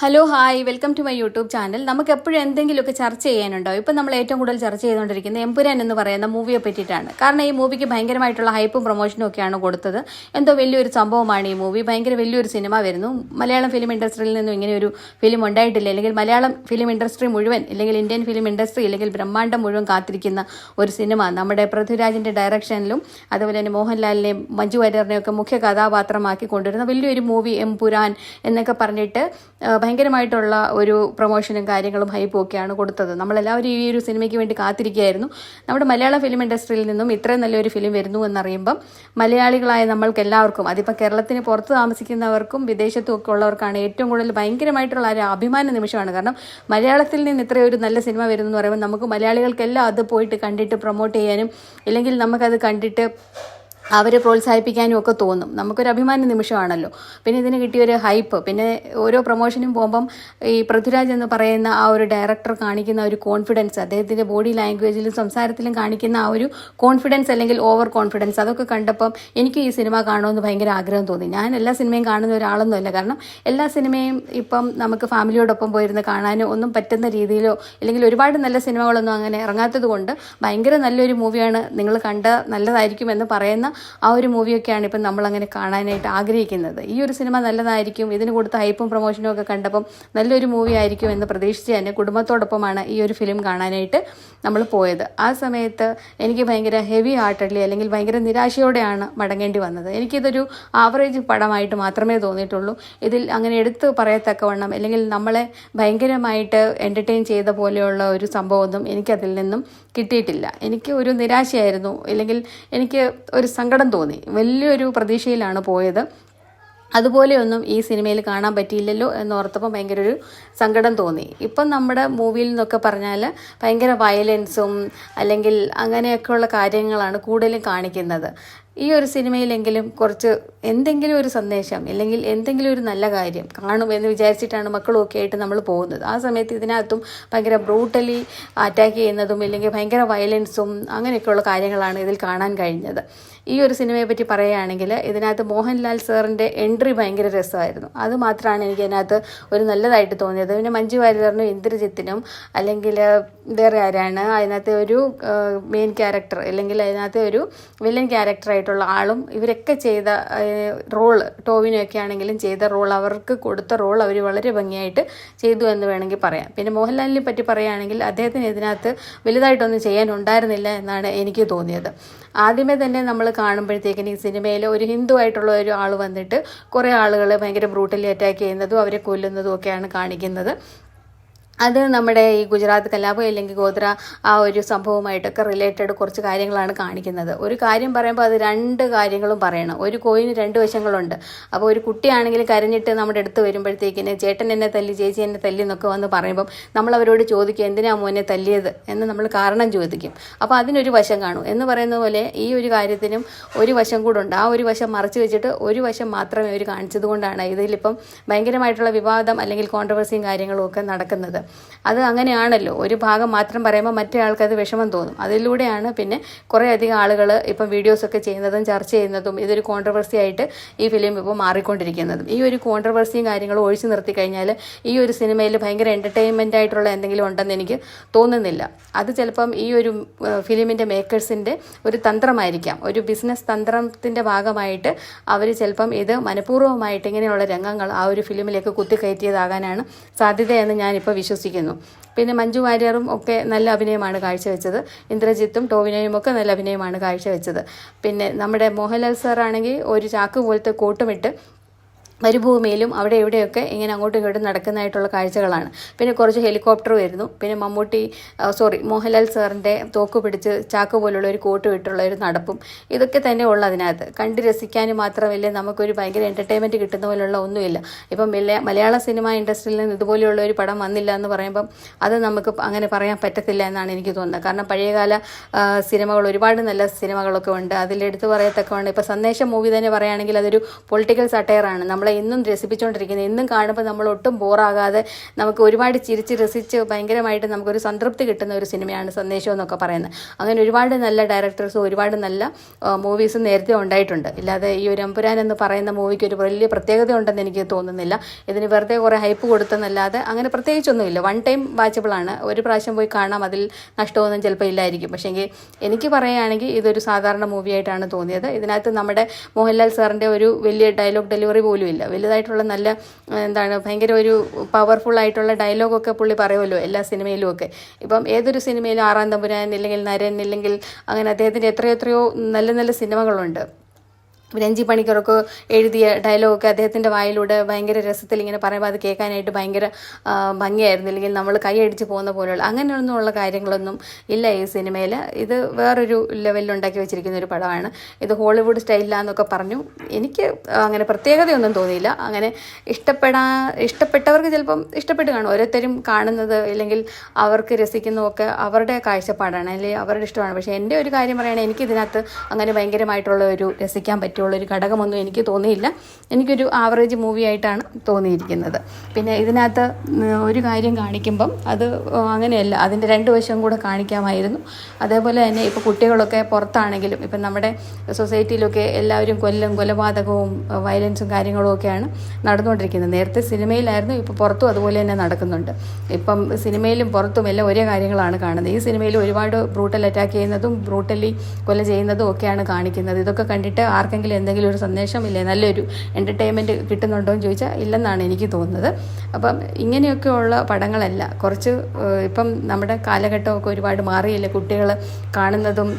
Hello hi welcome to my YouTube channel നമുക്ക് എപ്പോഴും എന്തെങ്കിലുമൊക്കെ ചർച്ച ചെയ്യാനുണ്ടോ? ഇപ്പം നമ്മൾ ഏറ്റവും കൂടുതൽ ചർച്ച ചെയ്തുകൊണ്ടിരിക്കുന്നത് എമ്പുരാൻ എന്ന് പറയുന്ന മൂവിയെ പറ്റിയിട്ടാണ്. കാരണം ഈ മൂവിക്ക് ഭയങ്കരമായിട്ടുള്ള ഹൈപ്പും പ്രൊമോഷനും ഒക്കെയാണ് കൊടുത്തത്. എന്തോ വലിയൊരു സംഭവമാണ് ഈ മൂവി. ഭയങ്കര വലിയൊരു സിനിമ വരുന്നു. മലയാളം ഫിലിം ഇൻഡസ്ട്രിയിൽ നിന്നും ഇങ്ങനെ ഒരു ഫിലിം ഉണ്ടായിട്ടില്ല. അല്ലെങ്കിൽ മലയാളം ഫിലിം ഇൻഡസ്ട്രി മുഴുവൻ അല്ലെങ്കിൽ ഇന്ത്യൻ ഫിലിം ഇൻഡസ്ട്രി അല്ലെങ്കിൽ ബ്രഹ്മാണ്ഡം മുഴുവൻ കാത്തിരിക്കുന്ന ഒരു സിനിമ നമ്മുടെ പൃഥ്വിരാജിന്റെ ഡയറക്ഷനിലും അതുപോലെ തന്നെ മോഹൻലാലിനെയും മഞ്ജു വാര്യറിനെയും ഒക്കെ മുഖ്യ കഥാപാത്രമാക്കി കൊണ്ടുവരുന്ന വലിയൊരു മൂവി എംപുരാൻ എന്നൊക്കെ പറഞ്ഞിട്ട് ഭയങ്കരമായിട്ടുള്ള ഒരു പ്രൊമോഷനും കാര്യങ്ങളും ഹൈപ്പും ഒക്കെയാണ് കൊടുത്തത്. നമ്മളെല്ലാവരും ഈ ഒരു സിനിമയ്ക്ക് വേണ്ടി കാത്തിരിക്കുകയായിരുന്നു. നമ്മുടെ മലയാള ഫിലിം ഇൻഡസ്ട്രിയിൽ നിന്നും ഇത്രയും നല്ലൊരു ഫിലിം വരുന്നു എന്നറിയുമ്പം മലയാളികളായ നമ്മൾക്ക് എല്ലാവർക്കും അതിപ്പോൾ കേരളത്തിന് പുറത്ത് താമസിക്കുന്നവർക്കും വിദേശത്തും ഒക്കെ ഉള്ളവർക്കാണ് ഏറ്റവും കൂടുതൽ ഭയങ്കരമായിട്ടുള്ള ഒരു അഭിമാന നിമിഷമാണ്. കാരണം മലയാളത്തിൽ നിന്ന് ഇത്രയൊരു നല്ല സിനിമ വരുന്നു എന്ന് പറയുമ്പോൾ നമുക്ക് മലയാളികൾക്കെല്ലാം അത് പോയിട്ട് കണ്ടിട്ട് പ്രൊമോട്ട് ചെയ്യാനും ഇല്ലെങ്കിൽ നമുക്കത് കണ്ടിട്ട് അവരെ പ്രോത്സാഹിപ്പിക്കാനും ഒക്കെ തോന്നും. നമുക്കൊരു അഭിമാന നിമിഷമാണല്ലോ. പിന്നെ ഇതിന് കിട്ടിയൊരു ഹൈപ്പ് പിന്നെ ഓരോ പ്രൊമോഷനും പോകുമ്പം ഈ പൃഥ്വിരാജ് എന്ന് പറയുന്ന ആ ഒരു ഡയറക്ടർ കാണിക്കുന്ന ഒരു കോൺഫിഡൻസ് അദ്ദേഹത്തിന്റെ ബോഡി ലാംഗ്വേജിലും സംസാരത്തിലും കാണിക്കുന്ന ആ ഒരു കോൺഫിഡൻസ് അല്ലെങ്കിൽ ഓവർ കോൺഫിഡൻസ് അതൊക്കെ കണ്ടപ്പം എനിക്ക് ഈ സിനിമ കാണുമെന്ന് ഭയങ്കര ആഗ്രഹം തോന്നി. ഞാൻ എല്ലാ സിനിമയും കാണുന്ന ഒരാളൊന്നുമല്ല. കാരണം എല്ലാ സിനിമയും ഇപ്പം നമുക്ക് ഫാമിലിയോടൊപ്പം പോയിരുന്ന് കാണാനോ ഒന്നും പറ്റുന്ന രീതിയിലോ അല്ലെങ്കിൽ ഒരുപാട് നല്ല സിനിമകളൊന്നും അങ്ങനെ ഇറങ്ങാത്തത് കൊണ്ട് ഭയങ്കര നല്ലൊരു മൂവിയാണ് നിങ്ങൾ കണ്ട നല്ലതായിരിക്കും എന്ന് പറയുന്ന ആ ഒരു മൂവിയൊക്കെയാണ് ഇപ്പം നമ്മളങ്ങനെ കാണാനായിട്ട് ആഗ്രഹിക്കുന്നത്. ഈ ഒരു സിനിമ നല്ലതായിരിക്കും ഇതിന് കൊടുത്ത ഹൈപ്പും പ്രൊമോഷനും ഒക്കെ കണ്ടപ്പം നല്ലൊരു മൂവി ആയിരിക്കും എന്ന് പ്രതീക്ഷിച്ച് തന്നെ കുടുംബത്തോടൊപ്പമാണ് ഈ ഒരു ഫിലിം കാണാനായിട്ട് നമ്മൾ പോയത്. ആ സമയത്ത് എനിക്ക് ഭയങ്കര ഹെവി ഹാർട്ടഡ്ലി അല്ലെങ്കിൽ ഭയങ്കര നിരാശയോടെയാണ് മടങ്ങേണ്ടി വന്നത്. എനിക്കിതൊരു ആവറേജ് പടമായിട്ട് മാത്രമേ തോന്നിയിട്ടുള്ളൂ. ഇതിൽ അങ്ങനെ എടുത്ത് പറയത്തക്കവണ്ണം അല്ലെങ്കിൽ നമ്മളെ ഭയങ്കരമായിട്ട് എന്റർടൈൻ ചെയ്ത പോലെയുള്ള ഒരു സംഭവമൊന്നും എനിക്കതിൽ നിന്നും കിട്ടിയിട്ടില്ല. എനിക്ക് ഒരു നിരാശയായിരുന്നു. അല്ലെങ്കിൽ എനിക്ക് ഒരു സങ്കടം തോന്നി. വലിയൊരു പ്രതീക്ഷയിലാണ് പോയത്. അതുപോലെയൊന്നും ഈ സിനിമയിൽ കാണാൻ പറ്റിയില്ലല്ലോ എന്നോർത്തപ്പോൾ ഭയങ്കര ഒരു സങ്കടം തോന്നി. ഇപ്പം നമ്മുടെ മൂവിയിൽ നിന്നൊക്കെ പറഞ്ഞാൽ ഭയങ്കര വയലൻസും അല്ലെങ്കിൽ അങ്ങനെയൊക്കെയുള്ള കാര്യങ്ങളാണ് കൂടുതലും കാണിക്കുന്നത്. ഈ ഒരു സിനിമയിലെങ്കിലും കുറച്ച് എന്തെങ്കിലും ഒരു സന്ദേശം അല്ലെങ്കിൽ എന്തെങ്കിലും ഒരു നല്ല കാര്യം കാണും എന്ന് വിചാരിച്ചിട്ടാണ് മക്കളും ഒക്കെ ആയിട്ട് നമ്മൾ പോകുന്നത്. ആ സമയത്ത് ഇതിനകത്തും ഭയങ്കര ബ്രൂട്ടലി അറ്റാക്ക് ചെയ്യുന്നതും അല്ലെങ്കിൽ ഭയങ്കര വയലൻസും അങ്ങനെയൊക്കെയുള്ള കാര്യങ്ങളാണ് ഇതിൽ കാണാൻ കഴിഞ്ഞത്. ഈ ഒരു സിനിമയെ പറ്റി പറയുകയാണെങ്കിൽ ഇതിനകത്ത് മോഹൻലാൽ സാറിന്റെ എൻട്രി ഭയങ്കര രസമായിരുന്നു. അത് മാത്രമാണ് എനിക്ക് അതിനകത്ത് ഒരു നല്ലതായിട്ട് തോന്നിയത്. പിന്നെ മഞ്ജു വാര്യറിനും ഇന്ദ്രജിത്തിനും അല്ലെങ്കിൽ വേറെ ആരാണ് അതിനകത്ത് ഒരു മെയിൻ ക്യാരക്ടർ അല്ലെങ്കിൽ അതിനകത്ത് ഒരു വില്ലൻ ക്യാരക്ടറായിട്ടുള്ള ആളും ഇവരൊക്കെ ചെയ്ത റോൾ ടോവിനൊക്കെ ആണെങ്കിലും ചെയ്ത റോൾ അവർക്ക് കൊടുത്ത റോൾ അവർ വളരെ ഭംഗിയായിട്ട് ചെയ്തു എന്ന് വേണമെങ്കിൽ പറയാം. പിന്നെ മോഹൻലാലിനെ പറ്റി പറയുകയാണെങ്കിൽ അദ്ദേഹത്തിന് ഇതിനകത്ത് വലുതായിട്ടൊന്നും ചെയ്യാനുണ്ടായിരുന്നില്ല എന്നാണ് എനിക്ക് തോന്നിയത്. ആദ്യമേ തന്നെ നമ്മൾ കാണുമ്പോഴത്തേക്കിന് ഈ സിനിമയിൽ ഒരു ഹിന്ദു ആയിട്ടുള്ള ഒരു ആൾ വന്നിട്ട് കുറേ ആളുകളെ ഭയങ്കര ബ്രൂട്ടലി അറ്റാക്ക് ചെയ്യുന്നതും അവരെ കൊല്ലുന്നതും ഒക്കെയാണ് കാണിക്കുന്നത്. അത് നമ്മുടെ ഈ ഗുജറാത്ത് കലാപം അല്ലെങ്കിൽ ഗോത്ര ആ ഒരു സംഭവമായിട്ടൊക്കെ റിലേറ്റഡ് കുറച്ച് കാര്യങ്ങളാണ് കാണിക്കുന്നത്. ഒരു കാര്യം പറയുമ്പോൾ അത് രണ്ട് കാര്യങ്ങളും പറയണം. ഒരു കോയിന് രണ്ട് വശങ്ങളുണ്ട്. അപ്പോൾ ഒരു കുട്ടിയാണെങ്കിൽ കരഞ്ഞിട്ട് നമ്മുടെ അടുത്ത് വരുമ്പോഴത്തേക്കിന് ചേട്ടൻ എന്നെ തല്ലി ചേച്ചി എന്നെ തല്ലി എന്നൊക്കെ വന്ന് പറയുമ്പം നമ്മൾ അവരോട് ചോദിക്കും എന്തിനാ മോനെ തല്ലിയത്? എന്ന് നമ്മൾ കാരണം ചോദിക്കും. അപ്പോൾ അതിനൊരു വശം കാണും. എന്ന് പറയുന്ന പോലെ ഈ ഒരു കാര്യത്തിനും ഒരു വശം കൂടെ ഉണ്ട്. ആ ഒരു വശം മറച്ചു വെച്ചിട്ട് ഒരു വശം മാത്രമേ അവർ കാണിച്ചത് കൊണ്ടാണ് ഇതിലിപ്പം ഭയങ്കരമായിട്ടുള്ള വിവാദം അല്ലെങ്കിൽ കോൺട്രവേഴ്സിയും കാര്യങ്ങളും ഒക്കെ നടക്കുന്നത്. അത് അങ്ങനെയാണല്ലോ. ഒരു ഭാഗം മാത്രം പറയുമ്പോൾ മറ്റേ ആൾക്കത് വിഷമം തോന്നും. അതിലൂടെയാണ് പിന്നെ കുറേ അധികം ആളുകൾ ഇപ്പം വീഡിയോസൊക്കെ ചെയ്യുന്നതും ചർച്ച ചെയ്യുന്നതും ഇതൊരു കോൺട്രവേഴ്സി ആയിട്ട് ഈ ഫിലിം ഇപ്പോൾ മാറിക്കൊണ്ടിരിക്കുന്നതും. ഈ ഒരു കോൺട്രവേഴ്സിയും കാര്യങ്ങളും ഒഴിച്ചു നിർത്തി കഴിഞ്ഞാൽ ഈ ഒരു സിനിമയിൽ ഭയങ്കര എന്റർടൈൻമെന്റ് ആയിട്ടുള്ള എന്തെങ്കിലും ഉണ്ടെന്ന് എനിക്ക് തോന്നുന്നില്ല. അത് ചിലപ്പം ഈ ഒരു ഫിലിമിന്റെ മേക്കേഴ്സിന്റെ ഒരു തന്ത്രമായിരിക്കാം. ഒരു ബിസിനസ് തന്ത്രത്തിന്റെ ഭാഗമായിട്ട് അവർ ചിലപ്പം ഇത് മനഃപൂർവമായിട്ട് ഇങ്ങനെയുള്ള രംഗങ്ങൾ ആ ഒരു ഫിലിമിലേക്ക് കുത്തിക്കയറ്റിയതാകാനാണ് സാധ്യതയെന്ന് ഞാനിപ്പോൾ വിശ്വസിക്കുന്നു. പിന്നെ മഞ്ജു വാര്യറും ഒക്കെ നല്ല അഭിനയമാണ് കാഴ്ചവെച്ചത്. ഇന്ദ്രജിത്തും ടോവിനോയും ഒക്കെ നല്ല അഭിനയമാണ് കാഴ്ചവെച്ചത്. പിന്നെ നമ്മുടെ മോഹൻലാൽ സാറാണെങ്കിൽ ഒരു ചാക്ക് പോലത്തെ കോട്ടുമിട്ട് മരുഭൂമിയിലും അവിടെ ഇവിടെയൊക്കെ ഇങ്ങനെ അങ്ങോട്ടും ഇങ്ങോട്ടും നടക്കുന്നതായിട്ടുള്ള കാഴ്ചകളാണ്. പിന്നെ കുറച്ച് ഹെലികോപ്റ്റർ വരുന്നു. പിന്നെ മമ്മൂട്ടി സോറി മോഹൻലാൽ സാറിന്റെ തോക്ക് പിടിച്ച് ചാക്ക് പോലുള്ള ഒരു കോട്ട് വിട്ടുള്ള ഒരു നടപ്പും ഇതൊക്കെ തന്നെ ഉള്ളു അതിനകത്ത്. കണ്ട് രസിക്കാനും മാത്രമല്ല നമുക്കൊരു ഭയങ്കര എന്റർടൈൻമെന്റ് കിട്ടുന്ന പോലുള്ള ഒന്നുമില്ല. ഇപ്പം മല- മലയാള സിനിമ ഇൻഡസ്ട്രിയിൽ നിന്ന് ഇതുപോലെയുള്ള ഒരു പടം വന്നില്ല എന്ന് പറയുമ്പം അത് നമുക്ക് അങ്ങനെ പറയാൻ പറ്റത്തില്ല എന്നാണ് എനിക്ക് തോന്നുന്നത്. കാരണം പഴയകാല സിനിമകൾ ഒരുപാട് നല്ല സിനിമകളൊക്കെ ഉണ്ട്. അതിലെടുത്ത് പറയത്തക്കമാണ് ഇപ്പോൾ സന്ദേശം മൂവി തന്നെ പറയുകയാണെങ്കിൽ അതൊരു പൊളിറ്റിക്കൽ സട്ടയറാണ് നമ്മളെ നമ്മളെ ഇന്നും രസിപ്പിച്ചുകൊണ്ടിരിക്കുന്നത് എന്നും കാണുമ്പോൾ നമ്മൾ ഒട്ടും ബോറാകാതെ നമുക്ക് ഒരുപാട് ചിരിച്ച് രസിച്ച് ഭയങ്കരമായിട്ട് നമുക്കൊരു സംതൃപ്തി കിട്ടുന്ന ഒരു സിനിമയാണ് സന്ദേശം എന്നൊക്കെ പറയുന്നത്. അങ്ങനെ ഒരുപാട് നല്ല ഡയറക്ടേഴ്സും ഒരുപാട് നല്ല മൂവീസും നേരത്തെ ഉണ്ടായിട്ടുണ്ട്. ഇല്ലാതെ ഈ ഒരു അമ്പുരാൻ എന്ന് പറയുന്ന മൂവിക്ക് ഒരു വലിയ പ്രത്യേകത ഉണ്ടെന്ന് എനിക്ക് തോന്നുന്നില്ല. ഇതിന് വെറുതെ കുറേ ഹൈപ്പ് കൊടുത്തെന്നല്ലാതെ അങ്ങനെ പ്രത്യേകിച്ചൊന്നുമില്ല. വൺ ടൈം വാച്ചബിളാണ് ഒരു പ്രാവശ്യം പോയി കാണാം അതിൽ നഷ്ടമൊന്നും ചിലപ്പോൾ ഇല്ലായിരിക്കും. പക്ഷേങ്കിൽ എനിക്ക് പറയുകയാണെങ്കിൽ ഇതൊരു സാധാരണ മൂവിയായിട്ടാണ് തോന്നിയത്. ഇതിനകത്ത് നമ്മുടെ മോഹൻലാൽ സാറിന്റെ ഒരു വലിയ ഡയലോഗ് ഡെലിവറി പോലും ഇല്ല. വലുതായിട്ടുള്ള നല്ല എന്താണ് ഭയങ്കര ഒരു പവർഫുൾ ആയിട്ടുള്ള ഡയലോഗൊക്കെ പുള്ളി പറയുമല്ലോ എല്ലാ സിനിമയിലും ഒക്കെ. ഇപ്പം ഏതൊരു സിനിമയിലും ആറാം തമ്പുരാൻ ഇല്ലെങ്കിൽ നരൻ ഇല്ലെങ്കിൽ അങ്ങനെ അദ്ദേഹത്തിന്റെ എത്രയോ എത്രയോ നല്ല നല്ല സിനിമകളുണ്ട്. രഞ്ജി പണിക്കറൊക്കെ എഴുതിയ ഡയലോഗൊക്കെ അദ്ദേഹത്തിന്റെ വായിലൂടെ ഭയങ്കര രസത്തിൽ ഇങ്ങനെ പറയുമ്പോൾ അത് കേൾക്കാനായിട്ട് ഭയങ്കര ഭംഗിയായിരുന്നു. അല്ലെങ്കിൽ നമ്മൾ കൈയടിച്ച് പോകുന്ന പോലെയുള്ള അങ്ങനെയൊന്നുമുള്ള കാര്യങ്ങളൊന്നും ഇല്ല ഈ സിനിമയിൽ ഇത് വേറൊരു ലെവലിൽ ഉണ്ടാക്കി വെച്ചിരിക്കുന്ന ഒരു പടമാണ്. ഇത് ഹോളിവുഡ് സ്റ്റൈലിലാന്നൊക്കെ പറഞ്ഞു. എനിക്ക് അങ്ങനെ പ്രത്യേകതയൊന്നും തോന്നിയില്ല. അങ്ങനെ ഇഷ്ടപ്പെടാ ഇഷ്ടപ്പെട്ടവർക്ക് ചിലപ്പം ഇഷ്ടപ്പെട്ട് കാണും. ഓരോരുത്തരും കാണുന്നത് അല്ലെങ്കിൽ അവർക്ക് രസിക്കുന്നതൊക്കെ അവരുടെ കാഴ്ചപ്പാടാണ്. അല്ലെങ്കിൽ അവരുടെ ഇഷ്ടമാണ്. പക്ഷേ എന്റെ ഒരു കാര്യം പറയുകയാണെങ്കിൽ എനിക്കിതിനകത്ത് അങ്ങനെ ഭയങ്കരമായിട്ടുള്ള ഒരു രസിക്കാൻ പറ്റുള്ള ഒരു ഘടകമൊന്നും എനിക്ക് തോന്നിയില്ല. എനിക്കൊരു ആവറേജ് മൂവി ആയിട്ടാണ് തോന്നിയിരിക്കുന്നത്. പിന്നെ ഇതിനകത്ത് ഒരു കാര്യം കാണിക്കുമ്പം അത് അങ്ങനെയല്ല. അതിന്റെ രണ്ട് വശം കൂടെ കാണിക്കാമായിരുന്നു. അതേപോലെ തന്നെ ഇപ്പോൾ കുട്ടികളൊക്കെ പുറത്താണെങ്കിലും ഇപ്പം നമ്മുടെ സൊസൈറ്റിയിലൊക്കെ എല്ലാവരും കൊല്ലം കൊലപാതകവും വയലൻസും കാര്യങ്ങളും ഒക്കെയാണ് നടന്നുകൊണ്ടിരിക്കുന്നത്. നേരത്തെ സിനിമയിലായിരുന്നു ഇപ്പോൾ പുറത്തും അതുപോലെ തന്നെ നടക്കുന്നുണ്ട്. ഇപ്പം സിനിമയിലും പുറത്തും എല്ലാം ഒരേ കാര്യങ്ങളാണ് കാണുന്നത്. ഈ സിനിമയിൽ ഒരുപാട് ബ്രൂട്ടൽ അറ്റാക്ക് ചെയ്യുന്നതും ബ്രൂട്ടലി കൊല ചെയ്യുന്നതും ഒക്കെയാണ് കാണിക്കുന്നത്. ഇതൊക്കെ കണ്ടിട്ട് ആർക്കെങ്കിലും എന്തെങ്കിലും ഒരു സന്ദേശം ഇല്ലേ നല്ലൊരു എന്റർടൈൻമെന്റ് കിട്ടുന്നുണ്ടോ എന്ന് ചോദിച്ചാൽ ഇല്ലെന്നാണ് എനിക്ക് തോന്നുന്നത്. അപ്പം ഇങ്ങനെയൊക്കെയുള്ള പടങ്ങളല്ല. കുറച്ച് ഇപ്പം നമ്മുടെ കാലഘട്ടമൊക്കെ ഒരുപാട് മാറിയില്ലേ കുട്ടികൾ കാണുന്നതും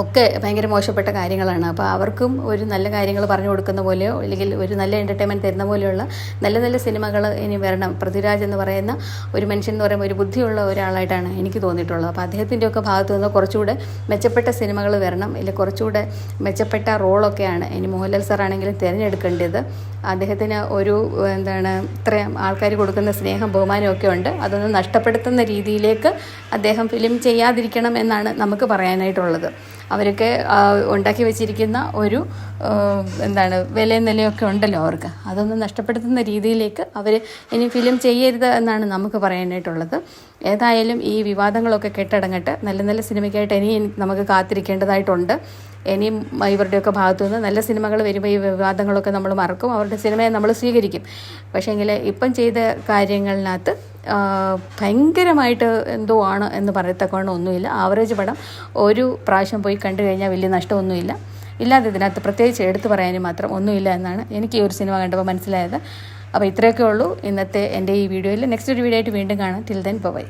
ഒക്കെ ഭയങ്കര മോശപ്പെട്ട കാര്യങ്ങളാണ്. അപ്പോൾ അവർക്കും ഒരു നല്ല കാര്യങ്ങൾ പറഞ്ഞു കൊടുക്കുന്ന പോലെയോ അല്ലെങ്കിൽ ഒരു നല്ല എന്റർടൈൻമെന്റ് തരുന്ന പോലെയുള്ള നല്ല നല്ല സിനിമകൾ ഇനി വരണം. പൃഥ്വിരാജ് എന്ന് പറയുന്ന ഒരു മനുഷ്യൻ എന്ന് പറയുമ്പോൾ ഒരു ബുദ്ധിയുള്ള ഒരാളായിട്ടാണ് എനിക്ക് തോന്നിയിട്ടുള്ളത്. അപ്പോൾ അദ്ദേഹത്തിന്റെ ഒക്കെ ഭാഗത്തു നിന്ന് കുറച്ചുകൂടെ മെച്ചപ്പെട്ട സിനിമകൾ വരണം അല്ലെങ്കിൽ കുറച്ചുകൂടെ മെച്ചപ്പെട്ട റോളൊക്കെയാണ് ഇനി മോഹൻലാൽ സാറാണെങ്കിലും തിരഞ്ഞെടുക്കേണ്ടത്. അദ്ദേഹത്തിന് ഒരു എന്താണ് ഇത്രയും ആൾക്കാർ കൊടുക്കുന്ന സ്നേഹം ബഹുമാനമൊക്കെ ഉണ്ട്. അതൊന്നും നഷ്ടപ്പെടുത്തുന്ന രീതിയിലേക്ക് അദ്ദേഹം ഫിലിം ചെയ്യാതിരിക്കണം എന്നാണ് നമുക്ക് പറയാനായിട്ടുള്ളത്. അവരൊക്കെ ഉണ്ടാക്കി വെച്ചിരിക്കുന്ന ഒരു എന്താണ് വിലയും നിലയൊക്കെ ഉണ്ടല്ലോ അവർക്ക്. അതൊന്നും നഷ്ടപ്പെടുത്തുന്ന രീതിയിലേക്ക് അവർ ഇനി ഫിലിം ചെയ്യരുത് എന്നാണ് നമുക്ക് പറയാനായിട്ടുള്ളത്. ഏതായാലും ഈ വിവാദങ്ങളൊക്കെ കെട്ടടങ്ങട്ട് നല്ല നല്ല സിനിമയ്ക്കായിട്ട് ഇനി നമുക്ക് കാത്തിരിക്കേണ്ടതായിട്ടുണ്ട്. ഇനിയും ഇവരുടെയൊക്കെ ഭാഗത്തു നിന്ന് നല്ല സിനിമകൾ വരുമ്പോൾ ഈ വിവാദങ്ങളൊക്കെ നമ്മൾ മറക്കും അവരുടെ സിനിമയെ നമ്മൾ സ്വീകരിക്കും. പക്ഷേങ്കിൽ ഇപ്പം ചെയ്ത കാര്യങ്ങളിനകത്ത് ഭയങ്കരമായിട്ട് എന്തോ ആണ് എന്ന് പറയത്തക്കവണ്ണം ഒന്നുമില്ല ആവറേജ് പടം ഒരു പ്രാവശ്യം പോയി കണ്ടു കഴിഞ്ഞാൽ വലിയ നഷ്ടമൊന്നുമില്ല. ഇല്ലാതെ ഇതിനകത്ത് പ്രത്യേകിച്ച് എടുത്തു പറയാനും മാത്രം ഒന്നുമില്ല എന്നാണ് എനിക്ക് ഈ ഒരു സിനിമ കണ്ടപ്പോൾ മനസ്സിലായത്. അപ്പോൾ ഇത്രയൊക്കെ ഉള്ളൂ. ഇന്നത്തെ എന്റെ ഈ വീഡിയോയിൽ നെക്സ്റ്റ് ഒരു വീഡിയോ ആയിട്ട് വീണ്ടും കാണാം. Till then bye